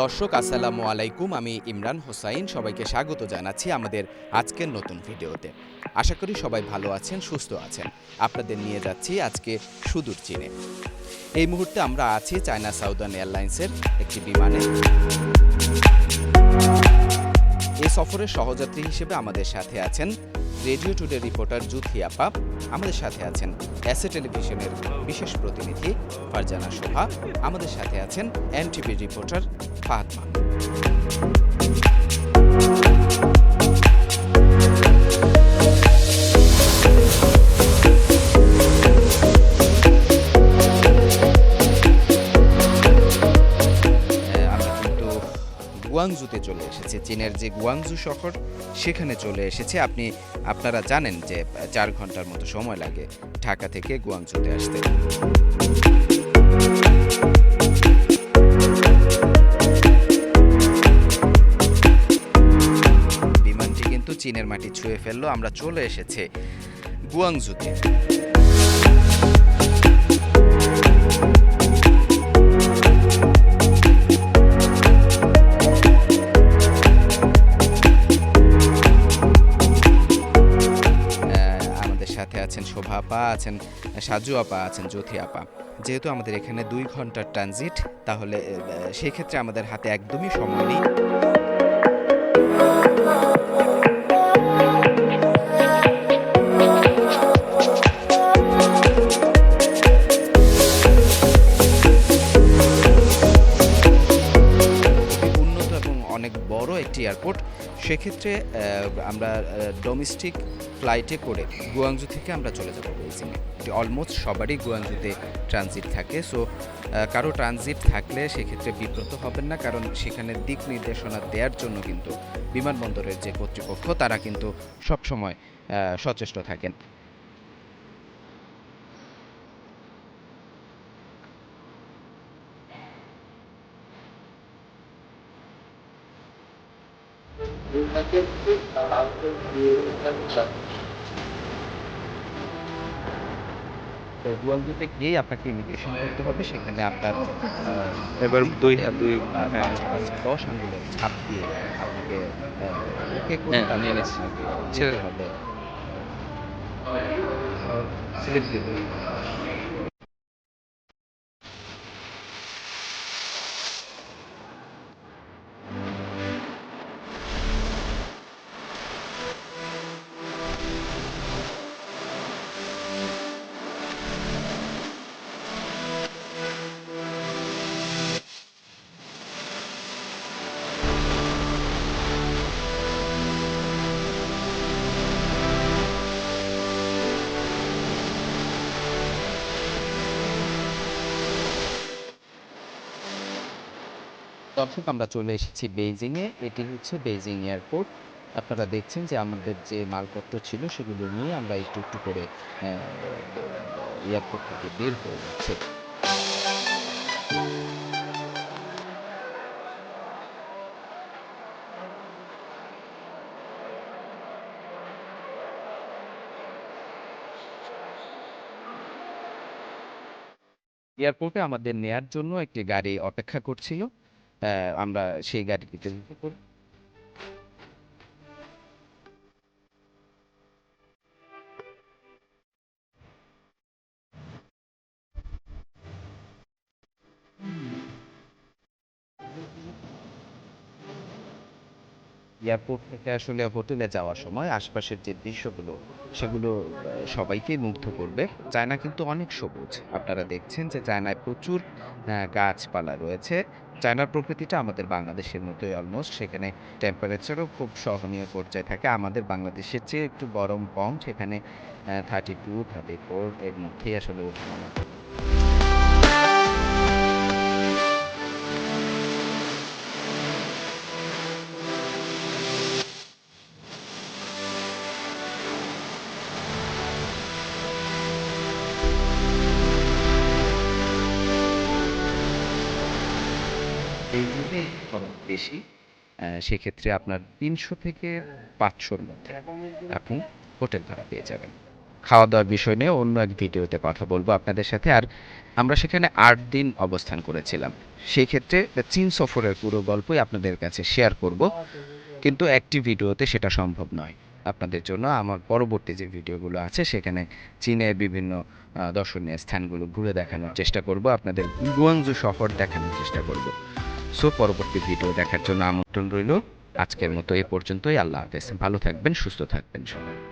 দর্শক, আসসালামু আলাইকুম। আমি ইমরান হোসাইন, সবাইকে স্বাগত জানাচ্ছি আমাদের আজকের নতুন ভিডিওতে। আশা করি সবাই ভালো আছেন, সুস্থ আছেন। আপনাদের নিয়ে যাচ্ছি আজকে সুদূর চীনে। এই মুহূর্তে আমরা আছি চায়না সাউদার্ন এয়ারলাইন্সের একটি বিমানে। এই সফরের সহযাত্রী হিসেবে আমাদের সাথে আছেন রেডিও টুডে রিপোর্টার জুথি আমাদের সাথে আছেন এসএ টেলিভিশনের বিশেষ প্রতিনিধি ফারজানা শোভা। আমাদের সাথে আছেন এনটিভি রিপোর্টার আমরা কিন্তু গুয়াংজুতে চলে এসেছি। চীনের যে গুয়াংজু শহর, সেখানে চলে এসেছে। আপনি, আপনারা জানেন যে চার ঘণ্টার মতো সময় লাগে ঢাকা থেকে গুয়াংজুতে আসতে। চীনের মাটি ছুঁয়ে ফেলল, আমরা চলে এসেছি গুয়াংজুতে আছেন শোভা আপা, আছেন সাজু আপা, আছেন জ্যোতি আপা। যেহেতু আমাদের এখানে দুই ঘণ্টার ট্রানজিট, তাহলে সেই ক্ষেত্রে আমাদের হাতে একদমই সময় নেই। এয়ারপোর্ট। সেক্ষেত্রে আমরা ডোমেস্টিক ফ্লাইটে করে গুয়াংজু থেকে আমরা চলে যাব বেইজিংয়ে। অলমোস্ট সবারই গুয়াংজুতে ট্রানজিট থাকে। সো কারও ট্রানজিট থাকলে সেক্ষেত্রে বিব্রত হবেন না। কারণ সেখানে দিক নির্দেশনা দেওয়ার জন্য কিন্তু বিমানবন্দরের যে কর্তৃপক্ষ, তারা কিন্তু সবসময় সচেষ্ট থাকেন। গুয়াংজুতে গিয়েই আপনাকে ইমিগ্রেশন করতে হবে সেখানে আপনার এবার দুই হাত দুই হ্যাঁ। দশ আঙ্গুলের ছাপ দিয়ে আপনাকে হ্যাঁ। আপনাকে ছেড়ে হবে। দর্শক, আমরা চলে এসেছি বেইজিংয়ে। এটি হচ্ছে বেইজিং এয়ারপোর্ট। আপনারা দেখছেন যে আমাদের যে মালপত্র ছিল, সেগুলো নিয়ে আমরা একটু একটু করে এয়ারপোর্ট থেকে বের হয়ে যাচ্ছে। এয়ারপোর্টে আমাদের নেয়ার জন্য একটি গাড়ি অপেক্ষা করছিল। আমরা সেই গাড়িটিতে এয়ারপোর্ট থেকে আসলে হোটেলে যাওয়ার সময় আশপাশের যে দৃশ্যগুলো সেগুলো আহ, সবাইকেই মুগ্ধ করবে। চায়না কিন্তু অনেক সবুজ। আপনারা দেখছেন যে চায়নায় প্রচুর গাছপালা রয়েছে। চায়নার প্রকৃতিটা আমাদের বাংলাদেশের মতোই অলমোস্ট সেখানে টেম্পারেচারও খুব সহনীয় পর্যায়ে থাকে। আমাদের বাংলাদেশের চেয়ে একটু গরম কম, সেখানে থার্টি টু থার্টি ফোর এর মধ্যেই আসলে করে। এই জন্যে খরচ বেশি সেক্ষেত্রে আপনার তিনশো থেকে পাঁচশোর মধ্যে আপনি হোটেল ভাড়া পেয়ে যাবেন। খাওয়া দাওয়ার বিষয় নিয়ে অন্য এক ভিডিওতে কথা বলব আপনাদের সাথে। আর আমরা সেখানে আট দিন অবস্থান করেছিলাম। সেই ক্ষেত্রে চীন সফরের পুরো গল্পই আপনাদের কাছে শেয়ার করব। কিন্তু একটি ভিডিওতে সেটা সম্ভব নয়। আপনাদের জন্য আমার পরবর্তী যে ভিডিওগুলো আছে, সেখানে চীনের বিভিন্ন দর্শনীয় স্থানগুলো ঘুরে দেখানোর চেষ্টা করব। আপনাদের গুয়াংজু শহর দেখানোর চেষ্টা করব। সো পরবর্তী ভিডিও দেখার জন্য আমন্ত্রণ রইল। আজকের মতো এ পর্যন্তই। আল্লাহ হাফেজ। ভালো থাকবেন, সুস্থ থাকবেন সবাই।